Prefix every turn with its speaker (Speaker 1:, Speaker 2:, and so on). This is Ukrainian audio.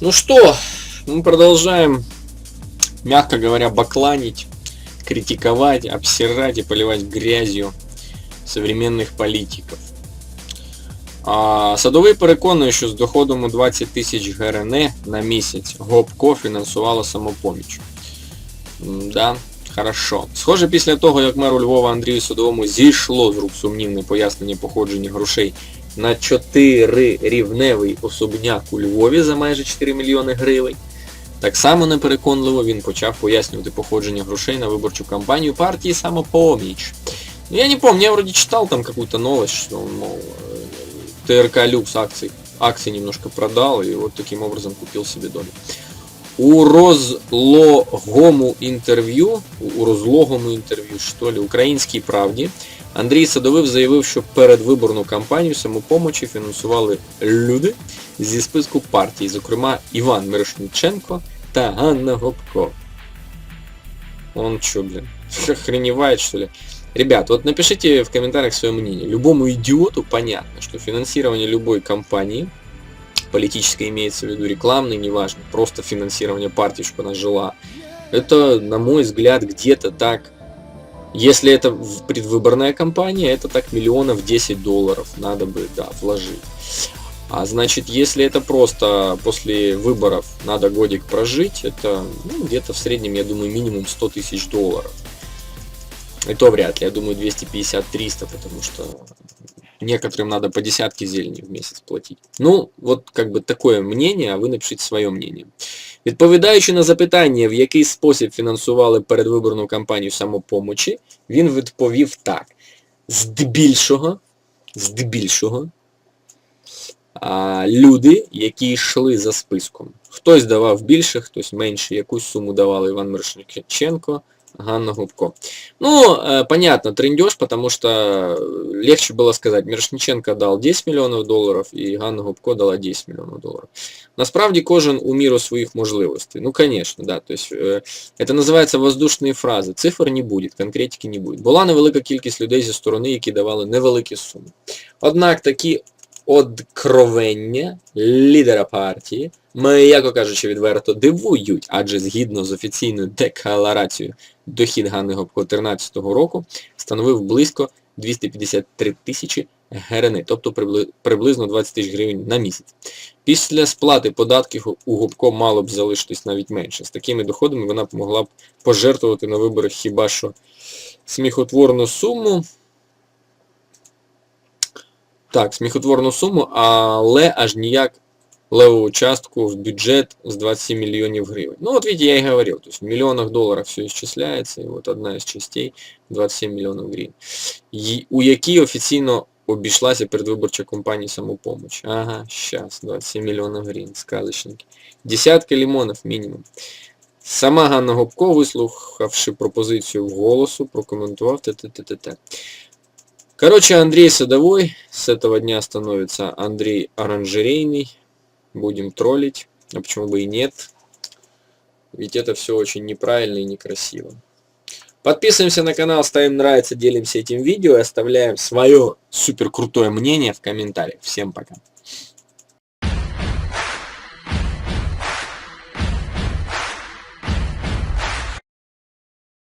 Speaker 1: Ну что, мы продолжаем, мягко говоря, бакланить, критиковать, обсирать и поливать грязью современних політиків. А, Садовий переконує, що з доходом у 20 тисяч ГРН на місяць ГОПКО фінансувало самопоміч. М, Да, хорошо. Схоже, після того, як меру Львова Андрію Садовому зійшло з рук сумнівне пояснення походження грошей на 4 рівневий особняк у Львові за майже 4 мільйони гривень, так само непереконливо він почав пояснювати походження грошей на виборчу кампанію партії «Самопоміч». Ну, я не помню, я вроде читал там какую-то новость, что мол, э, ТРК Люкс акции, акции немножко продал и вот таким образом купил себе домик. У розлогому інтерв'ю, у розлогому інтерв'ю, що ли, Українській правді, Андрій Садовив заявив, що передвиборну кампанію самопомочі фінансували люди зі списку партій, зокрема Іван Мирошниченко та Ганна Гопко. Он чё, блин, охреневает, что ли? Ребят, вот напишите в комментариях свое мнение. Любому идиоту понятно, что финансирование любой компании, политической имеется в виду рекламной, неважно, просто финансирование партии, чтобы она жила, это, на мой взгляд, где-то так, если это предвыборная кампания, это так миллионов 10 долларов надо бы, да, вложить. А значит, если это просто после выборов надо годик прожить, это ну, где-то в среднем, я думаю, минимум 100 тысяч долларов. И то вряд ли, я думаю 250-300, потому что некоторым надо по десятке зелени в месяц платить. Ну, вот как бы такое мнение, а ви напишіть своє мнение. Відповідаючи на запитання, в який спосіб фінансували передвиборну кампанію самопомочі, він відповів так. Здебільшого, здебільшого, а, люди, які йшли за списком. Хтось давав більше, хтось менше, якусь суму давали Іван Мирошниченко, Ганна Губко. Ну, э, понятно, трендеж, потому что легче было сказать, Мирошниченко дал 10 миллионов долларов и Ганна Губко дала 10 миллионов долларов. Насправді кожен у міру своїх можливостей. Ну, конечно, да. То есть, э, это називається воздушні фрази. Цифр не буде, конкретики не буде. Була невелика кількість людей зі сторони, які давали невеликі суми. Однак такі одкровення лідера партії, м'яко кажучи відверто, дивують, адже згідно з офіційною декларацією дохід Ганни Гопко 2013 року становив близько 253 тисячі гривень, тобто приблизно 20 тисяч гривень на місяць. Після сплати податків у Гопко мало б залишитись навіть менше. З такими доходами вона б могла б пожертвувати на виборах хіба що сміхотворну суму. Так, сміхотворну суму, але аж ніяк левую частку в бюджет с 27 миллионов гривен. Ну вот видите, я и говорил, то есть в миллионах долларов все исчисляется, и вот одна из частей 27 миллионов гривен. Ї- У якій офіційно обійшлася передвиборча компанія «Самопомощь». Ага, сейчас, 27 миллионов гривен, сказочники. Десятки лимонов мінімум. Сама Ганна Гопко, вислухавши пропозицію в голосу, прокоментував т-т-т-т-т. Короче, Андрей Садовой с этого дня становится Андрей Оранжерейный, будем троллить, а почему бы и нет, ведь это все очень неправильно и некрасиво. Подписываемся на канал, ставим нравится, делимся этим видео и оставляем свое супер крутое мнение в комментариях. Всем пока.